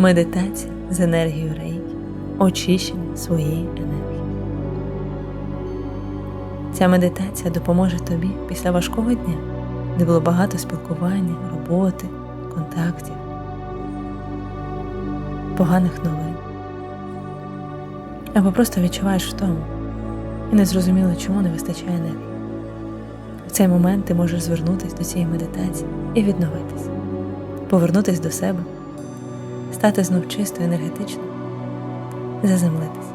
Медитація з енергією рейки, очищення своєї енергії. Ця медитація допоможе тобі після важкого дня, де було багато спілкування, роботи, контактів, поганих новин. Або просто відчуваєш втому і не зрозуміло, чому не вистачає енергії. В цей момент ти можеш звернутися до цієї медитації і відновитись, повернутися до себе, стати знов чисто енергетично, заземлитись.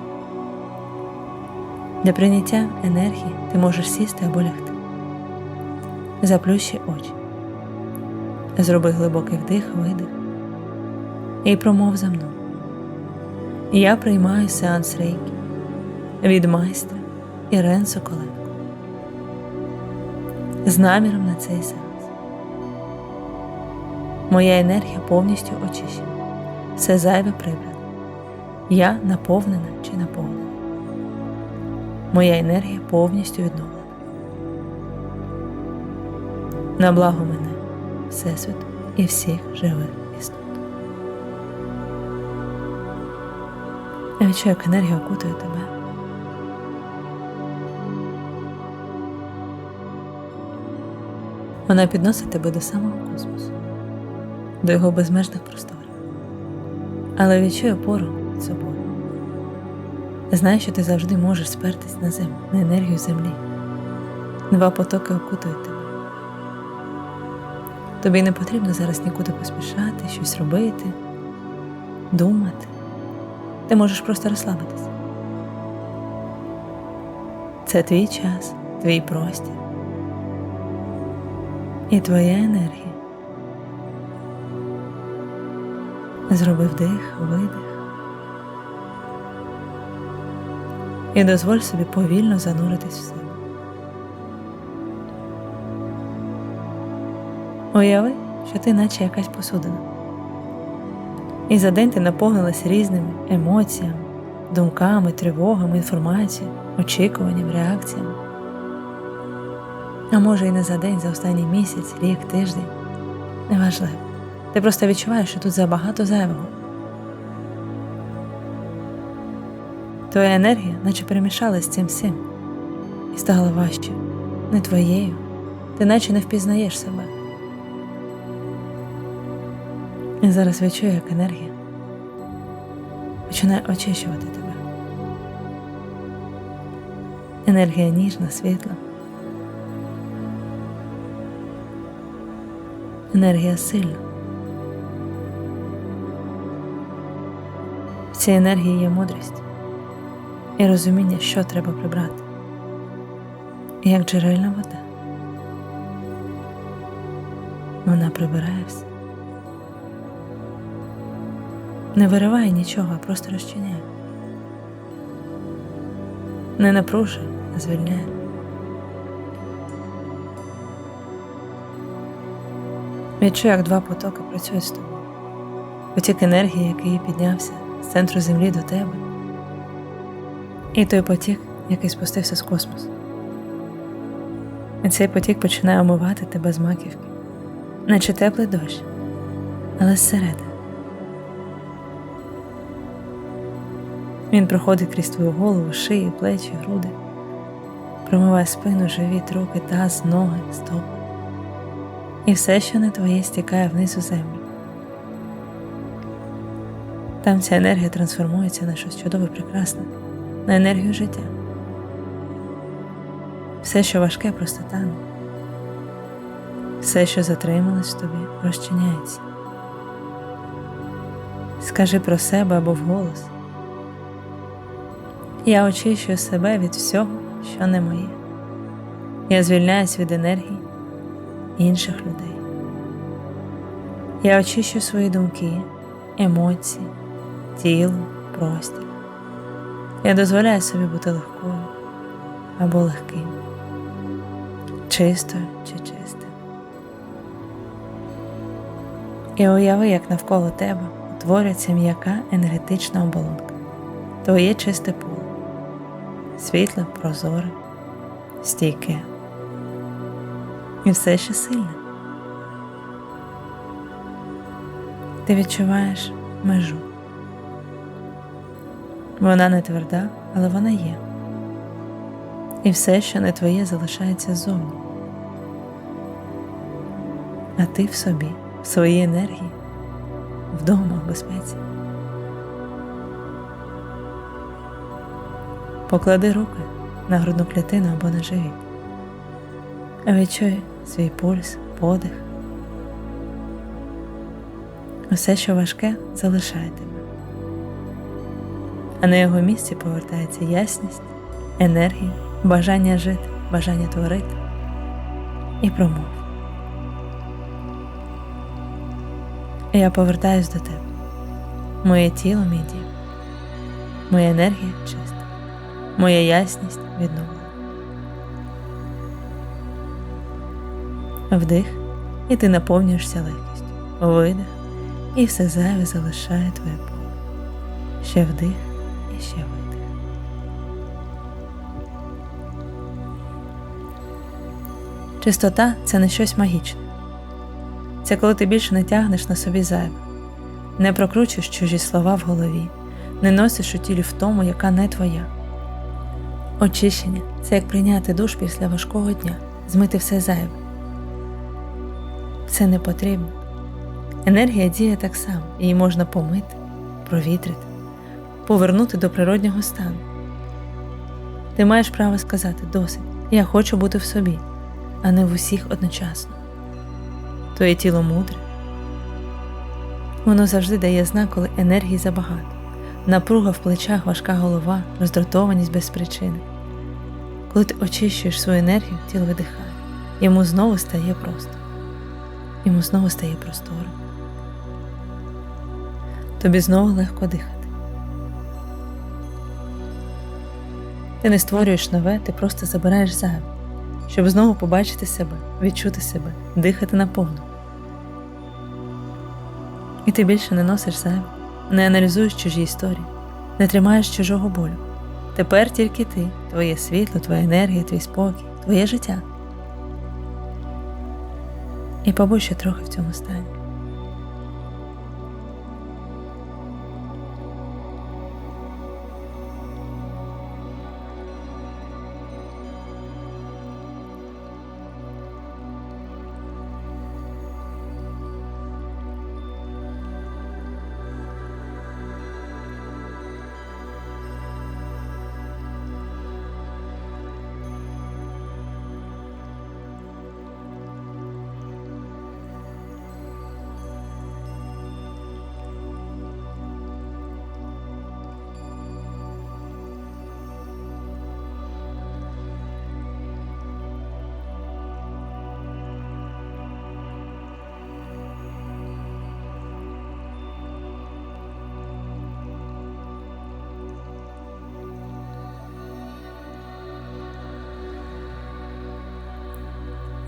Для прийняття енергії ти можеш сісти або лягти. Заплющи очі, зроби глибокий вдих, видих і промов за мною. Я приймаю сеанс рейки від майстра Ірен Соколенко з наміром на цей сеанс. Моя енергія повністю очищена, все зайве прибране. Я наповнена чи наповнена. Моя енергія повністю відновлена. На благо мене, Всесвіту і всіх живих істот. Я відчую, як енергія окутує тебе. Вона підносить тебе до самого космосу, до його безмежних просторів. Але відчуй опору над собою. Знай, що ти завжди можеш спертись на землю, на енергію землі. Два потоки окутують тебе. Тобі не потрібно зараз нікуди поспішати, щось робити, думати. Ти можеш просто розслабитися. Це твій час, твій простір і твоя енергія. Зроби вдих, видих. І дозволь собі повільно зануритись в себе. Уяви, що ти наче якась посудина. І за день ти наповнилась різними емоціями, думками, тривогами, інформацією, очікуванням, реакціями. А може і не за день, за останній місяць, рік, тиждень. Неважливо. Ти просто відчуваєш, що тут забагато зайвого. Твоя енергія, наче перемішалась з цим всім, і стала важче, не твоєю, ти наче не впізнаєш себе. І зараз відчую, як енергія починає очищувати тебе. Енергія ніжна, світла. Енергія сильна. Цій енергії є мудрість і розуміння, що треба прибрати, як джерельна вода. Вона прибирає все. Не вириває нічого, а просто розчиняє. Не напружує, а звільняє. Відчуй, як два потоки працюють з тобою. Потік енергії, який піднявся з центру землі до тебе, і той потік, який спустився з космосу. І цей потік починає омивати тебе з маківки, наче теплий дощ, але зсередини. Він проходить крізь твою голову, шию, плечі, груди, промиває спину, живіт, руки, таз, ноги, стопи. І все, що не твоє, стікає вниз у землю. Там ця енергія трансформується на щось чудове прекрасне, на енергію життя. Все, що важке, просто тане. Все, що затрималось в тобі, розчиняється. Скажи про себе або вголос. Я очищую себе від всього, що не моє. Я звільняюсь від енергії інших людей. Я очищую свої думки, емоції, тіло, простір. Я дозволяю собі бути легкою або легким, чистою чи чистим. І уяви, як навколо тебе утворюється м'яка енергетична оболонка, твоє чисте поле світле, прозоре, стійке і все ще сильне. Ти відчуваєш межу. Вона не тверда, але вона є. І все, що не твоє, залишається ззовні. А ти в собі, в своїй енергії, вдома в безпеці. Поклади руки на грудну клітину або на живіт. Відчуй свій пульс, подих. Усе, що важке, залишає тебе. А на його місці повертається ясність, енергія, бажання жити, бажання творити і промов. Я повертаюсь до тебе. Моє тіло мій дім, моя енергія чиста, моя ясність відновлена. Вдих, і ти наповнюєшся легкістю. Видих, і все зайве залишає твоє поле. Ще вдих ще видих. Чистота це не щось магічне. Це коли ти більше не тягнеш на собі зайве, не прокручуєш чужі слова в голові, не носиш у тілі втому, яка не твоя. Очищення це як прийняти душ після важкого дня, змити все зайве. Це не потрібно. Енергія діє так само, її можна помити, провітрити, повернути до природнього стану. Ти маєш право сказати досить, я хочу бути в собі, а не в усіх одночасно. Твоє тіло мудре. Воно завжди дає знак, коли енергії забагато, напруга в плечах, важка голова, роздратованість без причини. Коли ти очищуєш свою енергію, тіло видихає, йому знову стає просто. Йому знову стає просторо. Тобі знову легко дихати. Ти не створюєш нове, ти просто забираєш зайве, щоб знову побачити себе, відчути себе, дихати наповну. І ти більше не носиш зайве, не аналізуєш чужі історії, не тримаєш чужого болю. Тепер тільки ти, твоє світло, твоя енергія, твій спокій, твоє життя. І побудь ще трохи в цьому стані.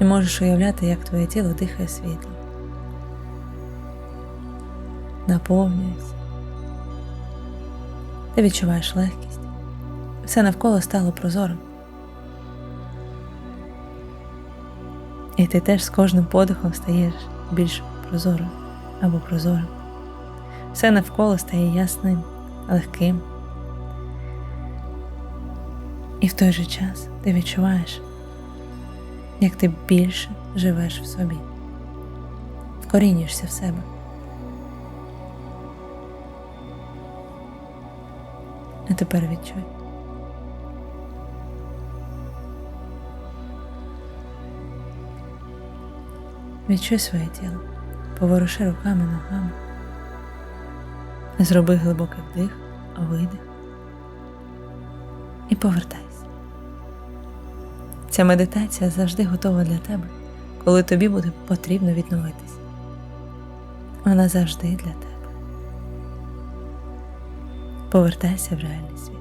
Можеш уявляти, як твоє тіло дихає світло, наповнюється. Ти відчуваєш легкість. Все навколо стало прозорим. І ти теж з кожним подихом стаєш більш прозорим або прозорим. Все навколо стає ясним, легким. І в той же час ти відчуваєш, як ти більше живеш в собі, вкорінюєшся в себе. А тепер відчуй. Відчуй своє тіло, поворуши руками, ногами, зроби глибокий вдих, видих і повертайся. Ця медитація завжди готова для тебе, коли тобі буде потрібно відновитись. Вона завжди для тебе. Повертайся в реальний світ.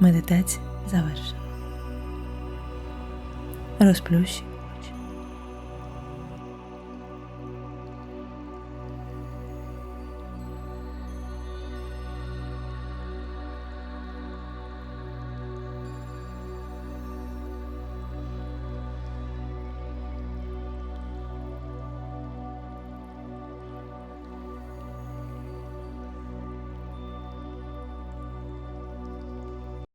Медитація завершена. Розплющуй